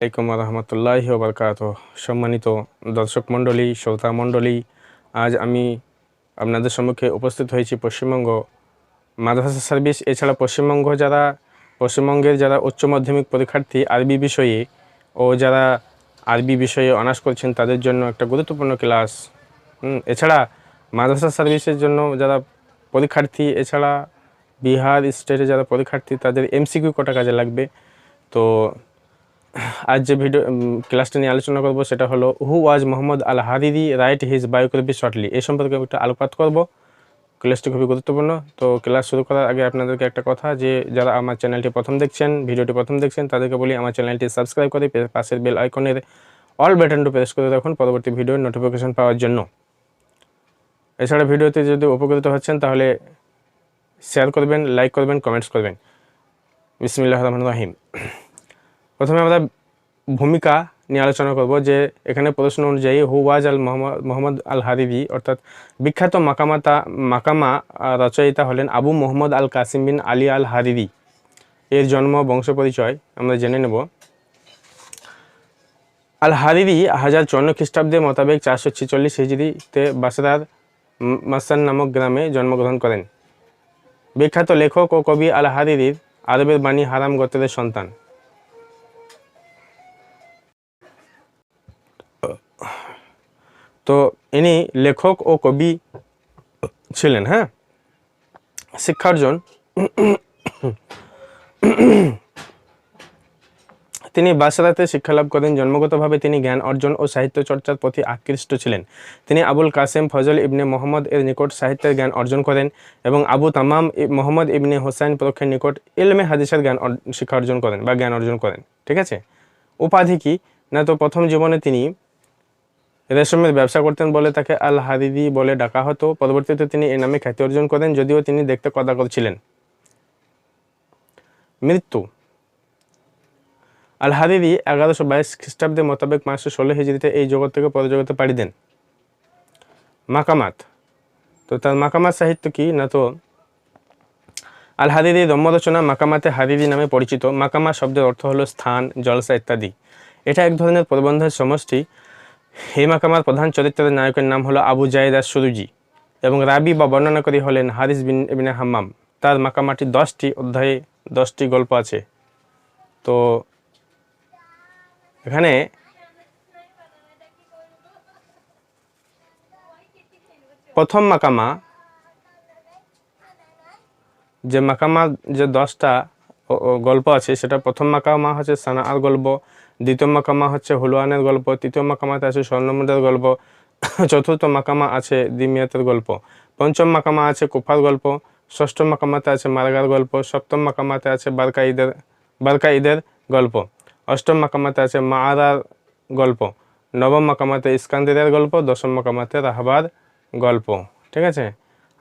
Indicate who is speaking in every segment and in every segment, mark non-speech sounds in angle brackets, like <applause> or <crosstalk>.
Speaker 1: আলাইকুম রহমতুল্লাহ বরকাত সম্মানিত দর্শক মণ্ডলী, শ্রোতা মণ্ডলী, আজ আমি আপনাদের সম্মুখে উপস্থিত হয়েছি পশ্চিমবঙ্গ মাদ্রাসা সার্ভিস, এছাড়া পশ্চিমবঙ্গ যারা, পশ্চিমবঙ্গের যারা উচ্চ মাধ্যমিক পরীক্ষার্থী আরবি বিষয়ে ও যারা আরবি বিষয়ে অনার্স করছেন তাদের জন্য একটা গুরুত্বপূর্ণ ক্লাস। এছাড়া মাদ্রাসা সার্ভিসের জন্য যারা পরীক্ষার্থী, এছাড়া বিহার স্টেটে যারা পরীক্ষার্থী তাদের এমসিকিউ কটা কাজে লাগবে? তো আজ যে ভিডিও ক্লাসটা নিয়ে আলোচনা করব সেটা হলো who was Muhammad al Hariri right his biography shortly এই সম্পর্কে একটু আলোকপাত করব। ক্লাসটি খুবই গুরুত্বপূর্ণ। তো ক্লাস শুরু করার আগে আপনাদেরকে একটা কথা যে, যারা আমার চ্যানেলটি প্রথম দেখছেন ভিডিওটি প্রথম দেখছেন, তাদেরকে বলি আমার চ্যানেলটি সাবস্ক্রাইব করে পাশের বেল আইকনের অল বাটনটি প্রেস করে রাখুন পরবর্তী ভিডিওর নোটিফিকেশন পাওয়ার জন্য। এছাড়া ভিডিওতে যদি উপকৃত হচ্ছেন, তাহলে শেয়ার করবেন লাইক করবেন কমেন্টস করবেন। বিসমিল্লাহ রহমান রাহিম। প্রথমে আমরা ভূমিকা নিয়ে আলোচনা করব যে এখানে প্রশ্ন অনুযায়ী হুওয়াজ আল মোহাম্মদ আল হারিরি অর্থাৎ বিখ্যাত মাকামাতা, মাকামা রচয়িতা হলেন Abu Muhammad al Qasim bin Ali al Hariri এর জন্ম, বংশ পরিচয় আমরা জেনে নেব। আল হারিরি হাজার চুয়ান্ন খ্রিস্টাব্দের মোতাবেক চারশো ছেচল্লিশ হিজড়িতে বাসরার মাসান নামক গ্রামে জন্মগ্রহণ করেন। বিখ্যাত লেখক ও কবি আল হারিরির আরবের বাণী হারাম গোত্রের সন্তান। তো ইনি লেখক ও কবি ছিলেন হ্যাঁ? শিক্ষার্জন। তিনি বাসরাতে শিক্ষালাভ করেন। জন্মগতভাবে তিনি জ্ঞান অর্জন ও সাহিত্য চর্চার প্রতি আকৃষ্ট ছিলেন। তিনি আবুল কাসেম ফজল ইবনে মোহাম্মদ এর নিকট সাহিত্যের জ্ঞান অর্জন করেন এবং আবু তামাম মোহাম্মদ ইবনে হোসাইন পরক্ষের নিকট ইলমে হাদিসের জ্ঞান শিক্ষা অর্জন করেন বা জ্ঞান অর্জন করেন। ঠিক আছে? উপাধি কি? না তো প্রথম জীবনে তিনি রেশমের ব্যবসা করতেন বলে তাকে আল হারিদি বলে ডাকা হতো। পরবর্তীতে তিনি এ নামে খ্যাতি অর্জন করেন, যদিও তিনি দেখতে কদাকর ছিলেন। মৃত্যু। আল হারিরি এগারোশো বাইশ খ্রিস্টাব্দের মোতাবেক পাঁচশো ষোলো হিজড়িতে এই জগৎ থেকে পরজগতে পাড়ি দেন। মাকামাত। তো তার মাকামাত সাহিত্য কি? না তো আল হারিরি রম্যরচনা মাকামাতে হারিরি নামে পরিচিত। মাকামা শব্দের অর্থ হলো স্থান, জলসা ইত্যাদি। এটা এক ধরনের প্রবন্ধের সমষ্টি। এই মাকামার প্রধান চরিত্রের নায়কের নাম হলো আবু আর সুরুজি এবং রাবি বা বর্ণনাকারী হলেন হারিস বিন ইবনে হাম্মাম। তার মাকামাটি দশটি অধ্যায়ে দশটি গল্প আছে। তো এখানে প্রথম মাকামা যে মাকামা যে দশটা গল্প আছে। সেটা প্রথম মাকামা হচ্ছে সানার গল্প, দ্বিতীয় মাকামা হচ্ছে হুলওয়ানের গল্প, তৃতীয় মাকামাতে আছে স্বর্ণমুদ্রার গল্প, <coughs> চতুর্থ মাকামা আছে দিমিয়াতের গল্প, পঞ্চম মাকামা আছে কুফার গল্প, ষষ্ঠ মাকামাতে আছে মারাগার গল্প, সপ্তম মাকামাতে আছে বারকা ঈদের বারকা ঈদের গল্প, অষ্টম মাকামাতে আছে মারার গল্প, নবম মাকামাতে ইস্কান্দিরের গল্প, দশম মাকামাতে রাহবার গল্প। ঠিক আছে?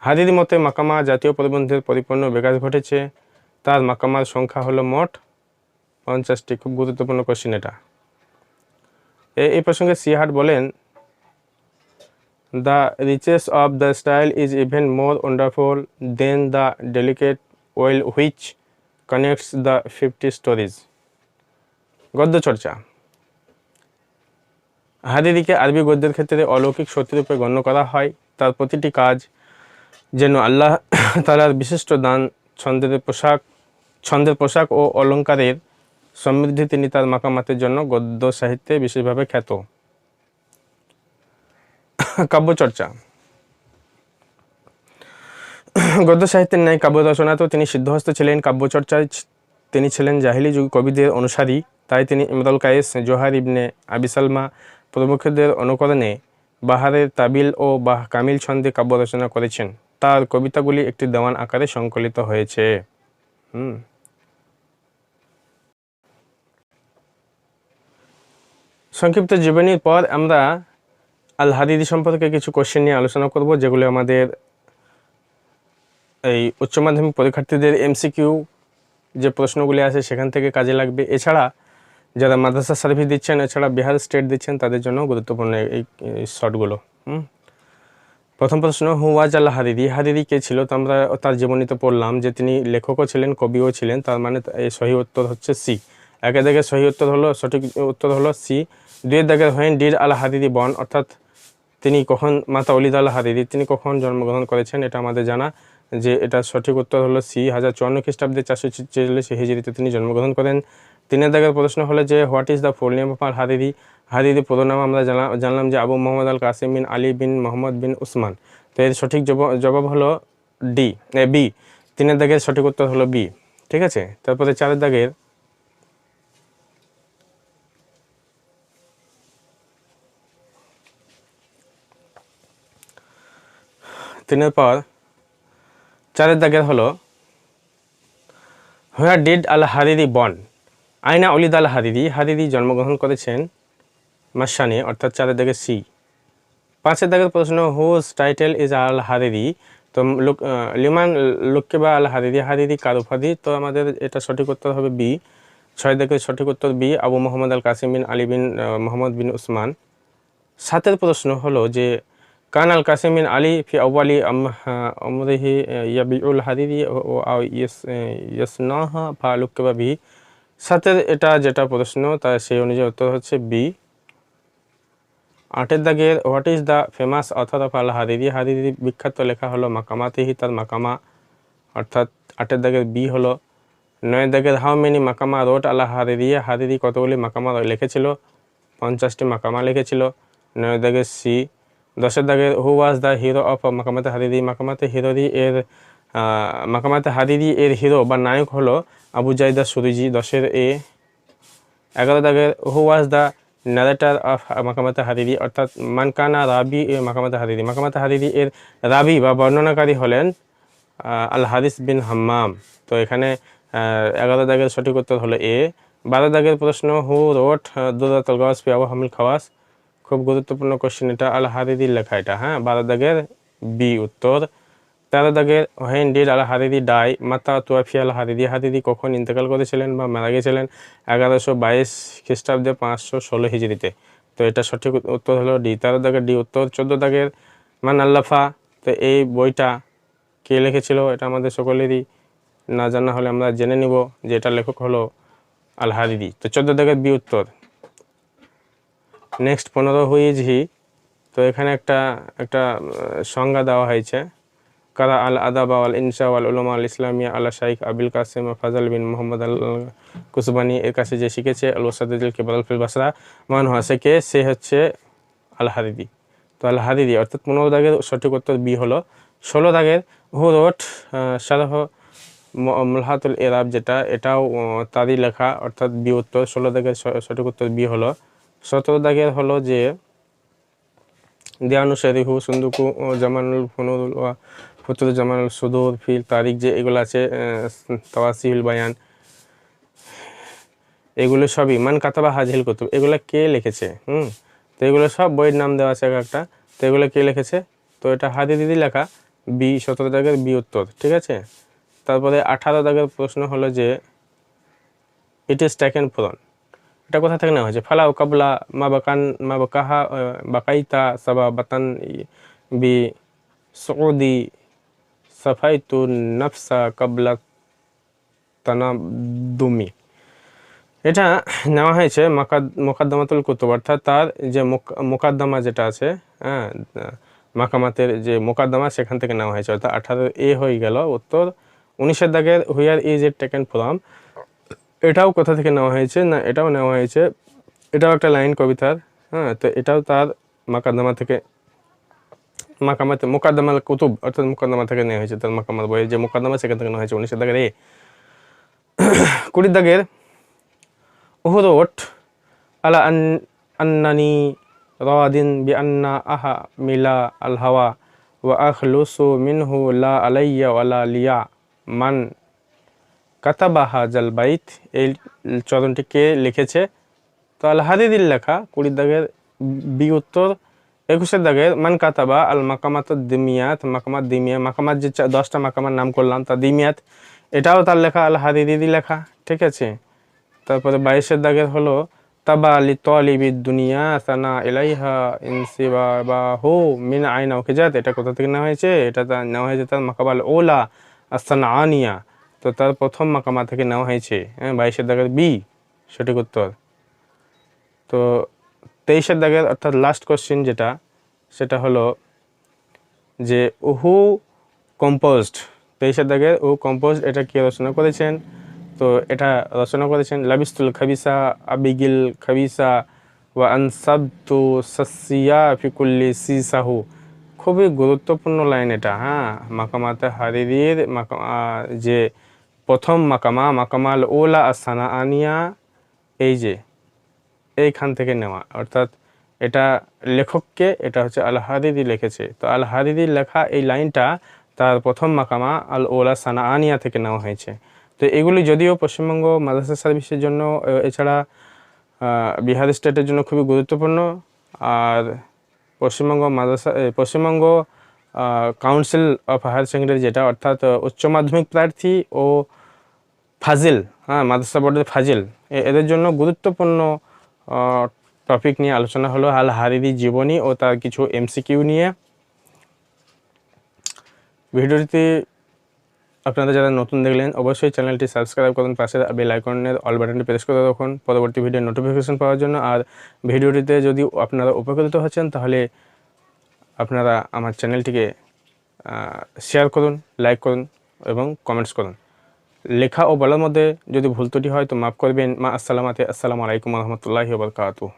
Speaker 1: হাদির মতে মাকামা জাতীয় প্রবন্ধের পরিপূর্ণ বিকাশ ঘটেছে। তার মাকামার সংখ্যা হলো মোট পঞ্চাশটি। খুব গুরুত্বপূর্ণ কোশ্চিন এটা। এই প্রসঙ্গে সিহাট বলেন the riches of the style is even more wonderful than the delicate well which connects the fifty stories গদ্য চর্চা। হাদিদিকে আরবি গদ্যের ক্ষেত্রে অলৌকিক শক্তিরূপে গণ্য করা হয়। তার প্রতিটি কাজ যেন আল্লাহ তালার বিশিষ্ট দান, ছন্দের পোশাক ছন্দের পোশাক ও অলঙ্কারের সমৃদ্ধি তিনি তার মাকামাতের জন্য গদ্য সাহিত্যে বিশেষভাবে খ্যাত। কাব্যচর্চা। গদ্য সাহিত্যের ন্যায় কাব্য রচনাতেও তিনি সিদ্ধহস্ত ছিলেন, কাব্যচর্চায় তিনি ছিলেন জাহিলি যুগ কবিদের অনুসারী। তাই তিনি ইমরুল কায়েস, জোহার ইবনে আবিসালমা প্রমুখদের অনুকরণে বাহারের তাবিল ও বাহ কামিল ছন্দে কাব্য রচনা করেছেন। তার কবিতাগুলি একটি দেওয়ান আকারে সংকলিত হয়েছে। হুম। সংক্ষিপ্ত জীবনীর পর আমরা আল হাদিদি সম্পর্কে কিছু কোশ্চেন নিয়ে আলোচনা করব, যেগুলো আমাদের এই উচ্চ মাধ্যমিক পরীক্ষার্থীদের এমসিকিউ যে প্রশ্নগুলি আছে সেখান থেকে কাজে লাগবে। এছাড়া যারা মাদ্রাসা সার্ভিস দিচ্ছেন, এছাড়া বিহার স্টেট দিচ্ছেন, তাদের জন্য গুরুত্বপূর্ণ এই শর্টগুলো। প্রথম প্রশ্ন who was al Hariri Hariri কে ছিল? তো আমরা তার জীবনীতে পড়লাম যে তিনি লেখকও ছিলেন, কবিও ছিলেন, তার মানে এই সহি উত্তর হচ্ছে সি একের দাগের সহি উত্তর হলো, সঠিক উত্তর হলো সি দুইয়ের দাগের হোয়েন ডির আল হাদিদি বন, অর্থাৎ তিনি কখন মাতা অলিদ আল হাদিদি, তিনি কখন জন্মগ্রহণ করেছেন এটা আমাদের জানা, যে এটা সঠিক উত্তর হলো সি, হাজার চুয়ান্ন খ্রিস্টাব্দে চারশো ছেচল্লিশ হিজড়িতে তিনি জন্মগ্রহণ করেন। তিনের দাগের প্রশ্ন হলো যে, what is the full name of al Hadidi? Hadidi নাম আমরা জানলাম যে আবু মোহাম্মদ আল Qasim bin Ali bin Mohammad bin Usman. তো এর সঠিক জবাব হলো ডি বি। তিনের দাগের সঠিক উত্তর হলো বি, ঠিক আছে? তারপরে চারের দাগের তিনের পর চারের দাগের হলো হোয়ার ডিড আল হারিদি বন আইনা অলিদ আল হারিদি হারিদি জন্মগ্রহণ করেছেন মাসানে, অর্থাৎ চারের দাগে সি। পাঁচের দাগের প্রশ্ন, whose title is al Haridi তো লিমান লোককেবা আল হারিদি হারিদি কার উপাধি? তো আমাদের এটা সঠিক উত্তর হবে বি। ছয় দাগের সঠিক উত্তর B, Abu Muhammad al Qasim bin Ali bin Muhammad bin Usman. সাতের প্রশ্ন হলো যে কান আল কাসিম বিন আলী ফি আউয়ালি আমরিহি ইয়াবিউল হাদিদি ও ইয়েসনাহা ফা লুক্কেবা বি সাতের এটা যেটা প্রশ্ন তা সেই অনুযায়ী উত্তর হচ্ছে বি আটের দাগের what is the famous author of al Hadidi Hadidi বিখ্যাত লেখা হলো মাকামাতিহি তার মাকামা অর্থাৎ আটের দাগের বি হলো নয়ের দাগের how many maqama wrote al Hadidi Hadidi কতগুলি মাকামা লিখেছিল পঞ্চাশটি মাকামা লিখেছিল নয়ের দাগের সি দশের দাগের who was the hero of maqamat Hadidi. মাকামাতে হিরোদি এর মাকামাতে হাদিদি এর হিরো বা নায়ক হলো আবু জাইদা সুরিজি। দশের এ এগারো দাগের who was the narrator of Maqamat Hariri, অর্থাৎ মানকানা রাবি এ মাকামাতে হাদিদি। মাকামাতে হাদিদি এর রাবি বা বর্ণনাকারী হলেন আল হাদিস বিন হাম্মাম। তো এখানে এগারো দাগের সঠিক উত্তর হলো এ। বারো দাগের প্রশ্ন, হু, রোট, দুরাতুল ফি আবু হামিল খাওয়াস। খুব গুরুত্বপূর্ণ কোশ্চেন এটা আল হাদিদির লেখা এটা হ্যাঁ? বারো দাগের বি উত্তর। তেরো দাগের when did al Haridi die মাতা তুয়াফি আল হারিদি হারিদি কখন ইন্তেকাল করেছিলেন বা মারা গেছিলেন? এগারোশো বাইশ খ্রিস্টাব্দে পাঁচশো ষোলো হিজড়িতে। তো এটা সঠিক উত্তর হলো ডি। তেরো দাগের ডি উত্তর, চোদ্দ দাগের মান আল্লাফা। তো এই বইটা কে লিখেছিল এটা আমাদের সকলেরই না জানা হলে আমরা জেনে নিব যে এটা লেখক হলো আল হাদিদি তো চোদ্দ দাগের বি উত্তর। নেক্সট পনেরো হুইজ হি। তো এখানে একটা একটা সংজ্ঞা দেওয়া হয়েছে। কারা আল আদাব আল ইনসা আল উলমা আল ইসলামিয়া আল্লাহ শাইখ আবিল কাসেম ফাজাল বিন মোহাম্মদ আল কুসবানি এর কাছে যে শিখেছে, আল ওসাদুল কেবল ফিল বাসরা। মান হাসেকে সে হচ্ছে আল হাদিদি তো আল হাদিদি অর্থাৎ পনেরো দাগের সঠিক উত্তর বি হলো ষোলো দাগের হু রোট শারহ মলহাতুল এরাব যেটা, এটাও তারই লেখা, অর্থাৎ বি উত্তর, ষোলো দাগের সঠিক উত্তর বি হলো সতেরো দাগের হলো যে দেয়ানু শরীফু সুন্দুকু জামানুল ফনুল ফুতুল জামানুল সুদুর, ফিল তারিখ যে এগুলো আছে তাওয়াসিহুল বায়ান, এগুলো সবই মান কাতাবা হাজিল কুতুব। এগুলো কে লিখেছে? হুম? তো এগুলো সব বইয়ের নাম দেওয়া আছে এক একটা। তো এগুলো কে লিখেছে? তো এটা হাদি দিদি লেখা, বি, সতেরো দাগের বি উত্তর, ঠিক আছে? তারপরে আঠারো দাগের প্রশ্ন হলো যে ইট ইজ টেকেন ফ্রম এটা কোথা থেকে নেওয়া হয়েছে? ফালাউ কাবলা মা বাকান মা বাকাহা বাকাইতা সাবা বাতান বি, সৌদি সাফাইতু নফসা কাবলা তানাদুমি এটা নেওয়া হয়েছে মাকাদ- মোকাদ্দমাতুল কুতুব, অর্থাৎ তার যে মোক- মোকাদ্দমা যেটা আছে হ্যাঁ মাকামাতের যে মোকাদ্দমা সেখান থেকে নেওয়া হয়েছে। অর্থাৎ আঠারো এ হয়ে গেল, উত্তর উনিশের দাগের where is it taken from. এটাও কোথা থেকে নেওয়া হয়েছে? না, এটাও নেওয়া হয়েছে। এটাও একটা লাইন কবিতার হ্যাঁ তো এটাও তার মাকাদ্দমা থেকে, মাকামাতে, মোকাদ্দমাল কুতুব, অর্থাৎ মোকাদ্দমা থেকে নেওয়া হয়েছে তার মাকামার বইয়ের যে মোকাদ্দমা সেখান থেকে নেওয়া হয়েছে উনিশের দাগের এ। কুড়ির দাগের উহুরোট আলা আন, আন্নানি রাদিন বি আন্না আহা মিলা আল হাওয়া, ওয়া আখলুসু মিনহু লা আলাইয়া ওয়ালা লিয়া মান কাতাবাহা জাল বাইত, এই চরণটি কে লিখেছে। তো আল হাদিদির লেখা কুড়ির দাগের বি উত্তর একুশের দাগের মান কাতাবা আল মাকামাত দিমিয়াত, মাকামাত দিমিয়া, মাকামাত যে দশটা মাকামার নাম করলাম, তা দিমিয়াত, এটাও তার লেখা আল হাদিদিদি লেখা, ঠিক আছে? তারপরে বাইশের দাগের হলো, তাবা আলি তলিবি দুনিয়া সানা ইলাইহা ইনসিবা বা হু মিন আইনা ওকে জাত এটা কোথা থেকে নেওয়া হয়েছে? এটা নেওয়া হয়েছে তার মাকাবাল ওলা আস্তানা আনিয়া তো তার প্রথম মাকামা থেকে নেওয়া হয়েছে হ্যাঁ বাইশের দাগের বি সঠিক উত্তর। তো তেইশের দাগের অর্থাৎ লাস্ট কোশ্চেন যেটা সেটা হলো যে উহু কম্পোজড তেইশের দাগের ও কম্পোজড এটা কে রচনা করেছেন? তো এটা রচনা করেছেন লাবিস্তুল খাবিসা আবিগিল খাবিসা ওয়া আনসাবতু সাসিয়া ফিকুল্লি সিসাহু। খুবই গুরুত্বপূর্ণ লাইন এটা হ্যাঁ মাকামাতে হারিরির মাকা- আহ, যে প্রথম মাকামা মাকামাল ওলা আসানা আনিয়া এই যে, এইখান থেকে নেওয়া। অর্থাৎ এটা লেখককে, এটা হচ্ছে আল হারিরি লিখেছে। তো আল হারিরির লেখা এই লাইনটা তার প্রথম মাকামা আল ওলা সানা আনিয়া থেকে নেওয়া হয়েছে। তো এগুলি যদিও পশ্চিমবঙ্গ মাদ্রাসা সার্ভিসের জন্য, এছাড়া বিহার স্টেটের জন্য খুবই গুরুত্বপূর্ণ। আর পশ্চিমবঙ্গ মাদ্রাসা Paschimbanga council of higher secondary যেটা, অর্থাৎ উচ্চ মাধ্যমিক প্রার্থী ও ফাজিল হ্যাঁ মাদ্রাসা বোর্ডের ফাজিল এদের জন্য গুরুত্বপূর্ণ টপিক নিয়ে আলোচনা হলো আল হারিরি জীবনী ও তার কিছু এমসিকিউ নিয়ে। ভিডিওটি আপনারা যারা নতুন দেখলেন, অবশ্যই চ্যানেলটি সাবস্ক্রাইব করুন পাশে বেল আইকনের অল বাটনটি প্রেস করে রাখুন। পরবর্তী ভিডিও নোটিফিকেশন পাওয়ার জন্য, আর ভিডিওটিতে যদি আপনারা উপকৃত হচ্ছেন, তাহলে আপনারা আমার চ্যানেলটিকে শেয়ার করুন লাইক করুন এবং কমেন্টস করুন। লেখা ও বলার মধ্যে যদি ভুল ত্রুটি হয় তো মাফ করবেন। মা আসসালামাতে আসসালামু আলাইকুম রহমতুল্লাহি বারকাতুহ।